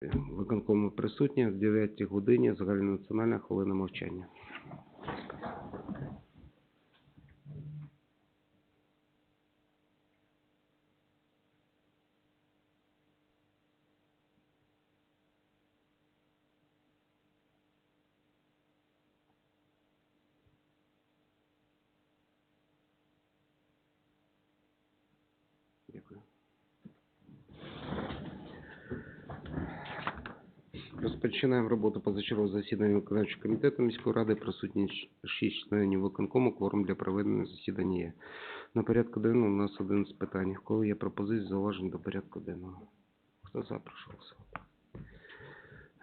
Виконкому присутні в 9 годині загальнонаціональна хвилина мовчання. Дякую. Розпочинаємо роботу позачергового засідання виконавчого комітету міської ради. Присутні 6 членів виконкому. Кворум для проведення засідання є. На порядку денному у нас один з питань. Кого є пропозиції зауважень до порядку денного? Хто за.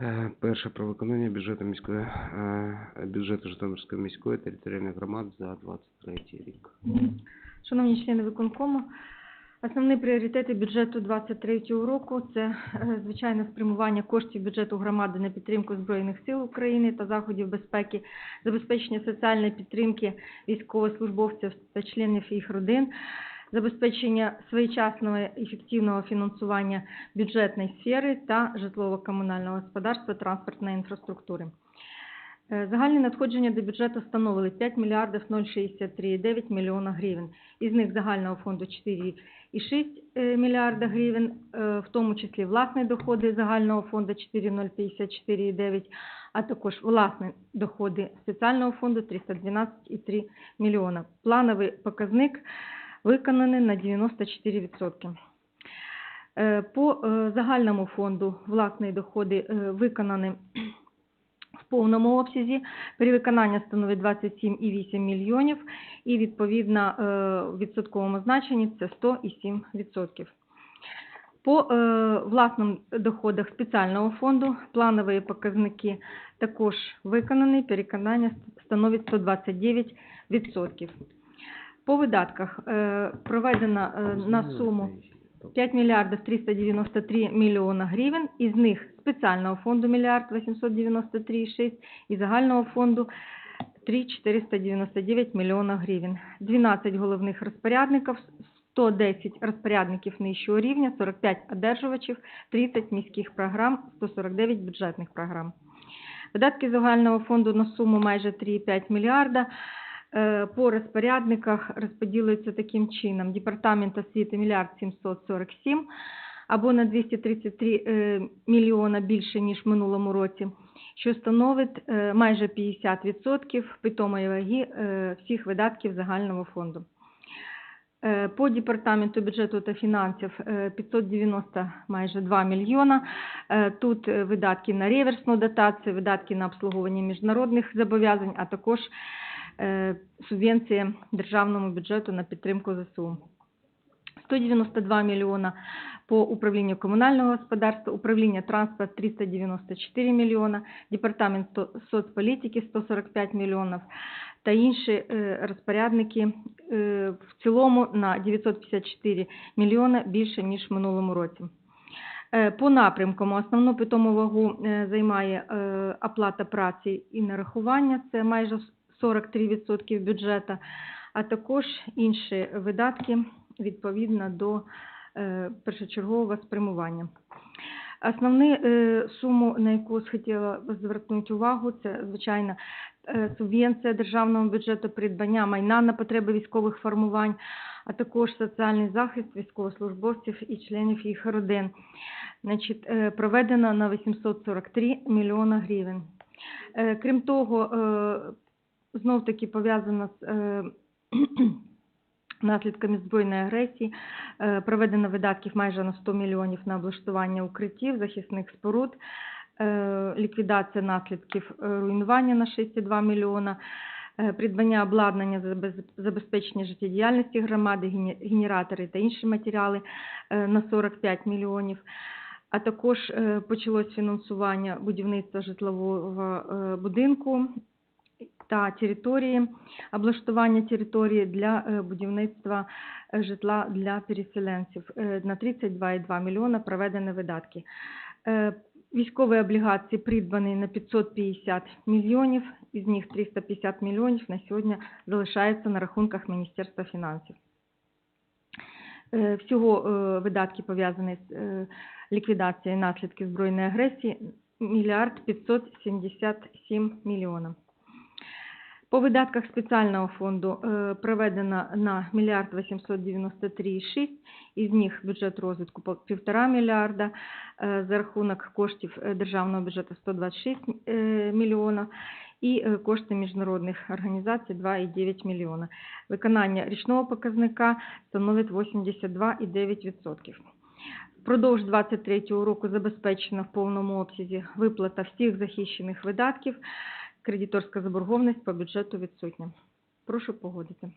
Е, Перше про виконання бюджету міської е, бюджету Житомирської міської територіальної громади за 23 рік. Шановні члени виконкому, основні пріоритети бюджету 2023 року – це, е, звичайно, спрямування коштів бюджету громади на підтримку Збройних сил України та заходів безпеки, забезпечення соціальної підтримки військовослужбовців та членів їх родин, забезпечення своєчасного ефективного фінансування бюджетної сфери та житлово-комунального господарства, транспортної інфраструктури. Е, Загальні надходження до бюджету становили 5 мільярдів 063,9 мільйона гривень. Із них загального фонду 4,6 е, мільярда гривень, е, в тому числі власні доходи загального фонду 4,054,9, а також власні доходи спеціального фонду 312,3 мільйона. Плановий показник виконаний на 94%. Е, По загальному фонду власні доходи виконані в повному обсязі. Перевиконання становить 27,8 мільйонів і відповідно е, в відсотковому значенні це 107%. По е, власним доходах спеціального фонду планові показники також виконані, переконання становить 129%. По видатках е, проведено на суму 5 мільярдів 393 мільйона гривень, із них спеціального фонду мільярд 893,6 і загального фонду 3 499 мільйона гривень. 12 головних розпорядників, 110 розпорядників нижчого рівня, 45 одержувачів, 30 міських програм, 149 бюджетних програм. Видатки загального фонду на суму майже 3,5 мільярда по розпорядниках розподілюються таким чином. Департамент освіти мільярд 747 або на 233 е, мільйона більше, ніж в минулому році, що становить е, майже 50% питомої ваги е, всіх видатків загального фонду. Е, По департаменту бюджету та фінансів е, 590 майже 2 мільйона. Е, Тут е, видатки на реверсну дотацію, видатки на обслуговування міжнародних зобов'язань, а також е, субвенції державному бюджету на підтримку ЗСУ. 192 мільйона по управлінню комунального господарства, управління транспорт 394 мільйона, департамент соцполітики 145 мільйонів та інші е, розпорядники е, в цілому на 954 мільйона більше, ніж в минулому році. Е, По напрямкам основну питому вагу е, займає е, оплата праці і нарахування, це майже 43% бюджету, а також інші видатки відповідно до е, першочергового спрямування. Основну е, суму, на яку хотіла звернути увагу, це, звичайно, е, субвенція державного бюджету, придбання майна на потреби військових формувань, а також соціальний захист військовослужбовців і членів їх родин. Значить, проведено на 843 мільйона гривень. Крім того, знов таки пов'язано з е, наслідками збройної агресії, е, проведено видатків майже на 100 мільйонів на облаштування укриттів, захисних споруд, е, ліквідація наслідків е, руйнування на 6,2 мільйона, е, придбання обладнання забез- забезпечення життєдіяльності громади, генератори та інші матеріали е, на 45 мільйонів. А також почалось фінансування будівництва житлового будинку та території, облаштування території для е, будівництва е, житла для переселенців. Е, На 32,2 мільйона проведені видатки. Військові облігації придбані на 550 мільйонів, із них 350 мільйонів на сьогодні залишаються на рахунках Міністерства фінансів. Всього видатки пов'язані з ліквідацією наслідків збройної агресії мільярд 577 мільйонів. По видатках спеціального фонду е, проведено на мільярд 893,6, із них бюджет розвитку по півтора мільярда, е, за рахунок коштів е, державного бюджету 126 е, мільйона і кошти міжнародних організацій 2,9 мільйона. Виконання річного показника становить 82,9%. Впродовж 2023 року забезпечена в повному обсязі виплата всіх захищених видатків, кредиторська заборгованість по бюджету відсутня. Прошу погодити.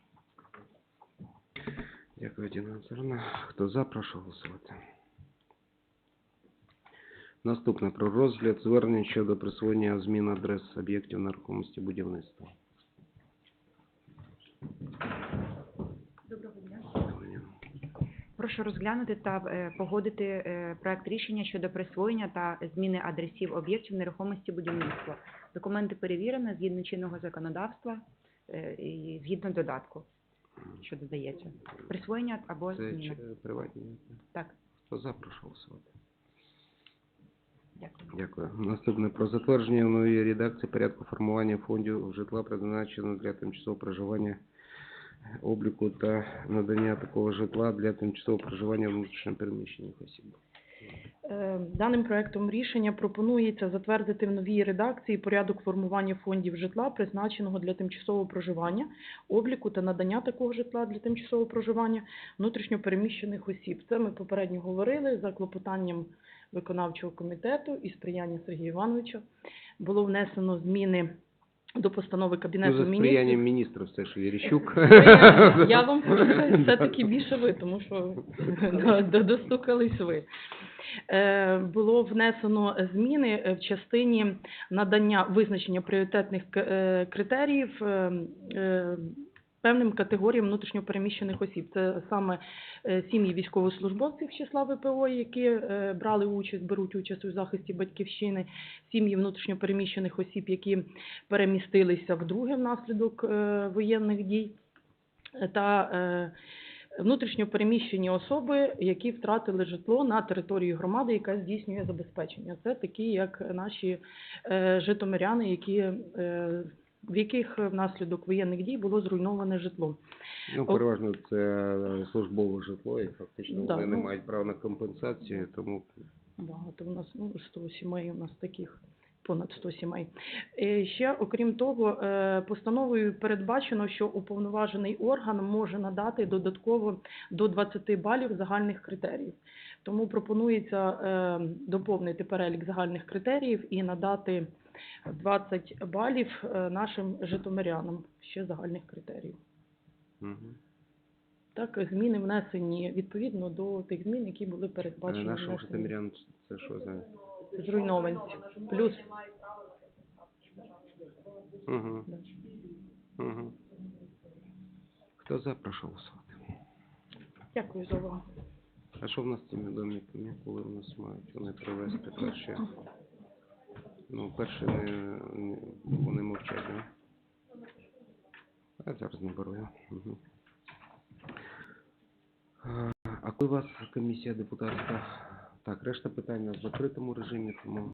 Дякую, Діна Анатольовна. Хто за, прошу голосувати. Наступне про розгляд звернень щодо присвоєння змін адрес об'єктів нерухомості будівництва. Прошу розглянути та е, погодити е, проект рішення щодо присвоєння та зміни адресів об'єктів нерухомості будівництва. Документи перевірені згідно чинного законодавства е, і згідно додатку, що додається. Присвоєння або Це зміни. чи- приватні. Так, Хто за, прошу голосувати. дякую. Дякую. Наступне про затвердження в новій редакції порядку формування фондів житла, призначеного для тимчасового проживання, обліку та надання такого житла для тимчасового проживання внутрішньопереміщених осіб. Е, Даним проектом рішення пропонується затвердити в новій редакції порядок формування фондів житла, призначеного для тимчасового проживання, обліку та надання такого житла для тимчасового проживання внутрішньопереміщених осіб. Це ми попередньо говорили за клопотанням виконавчого комітету і сприяння Сергія Івановича. Було внесено зміни до постанови Ну, Кабінету за міністрів. сприянням міністра все ж Єріщук. Я вам все-таки більше ви, тому що до- до- достукались ви. Е, Було внесено зміни е, в частині надання визначення пріоритетних е, критеріїв е, е, певним категоріям внутрішньопереміщених осіб. Це саме е, сім'ї військовослужбовців числа ВПО, які е, брали участь, беруть участь у захисті батьківщини, сім'ї внутрішньопереміщених осіб, які перемістилися вдруге внаслідок е, воєнних дій, та внутрішньо переміщені особи, які втратили житло на території громади, яка здійснює забезпечення. Це такі, як наші житомиряни, які, в яких внаслідок воєнних дій було зруйноване житло. Ну, переважно це службове житло, і фактично Да, вони не ну. мають права на компенсацію, тому Багато в нас ну, 100 сімей у нас таких. Понад 100 сімей. Е, Ще, окрім того, е, постановою передбачено, що уповноважений орган може надати додатково до 20 балів загальних критеріїв. Тому пропонується е, доповнити перелік загальних критеріїв і надати 20 балів нашим житомирянам ще загальних критеріїв. мгм. Так, зміни внесені відповідно до тих змін, які були передбачені. нашим житомирянам це що за? Зруйнованці. Плюс Угу. Угу. Хто за, прошу голосувати. дякую за увагу. А що в нас з цими домиками, коли в нас мають вони привезти перші? Ну, перші не, не вони мовчать, да? А зараз наберу я. Угу. А коли у вас комісія депутатська? Так, решта питань в закритому режимі, тому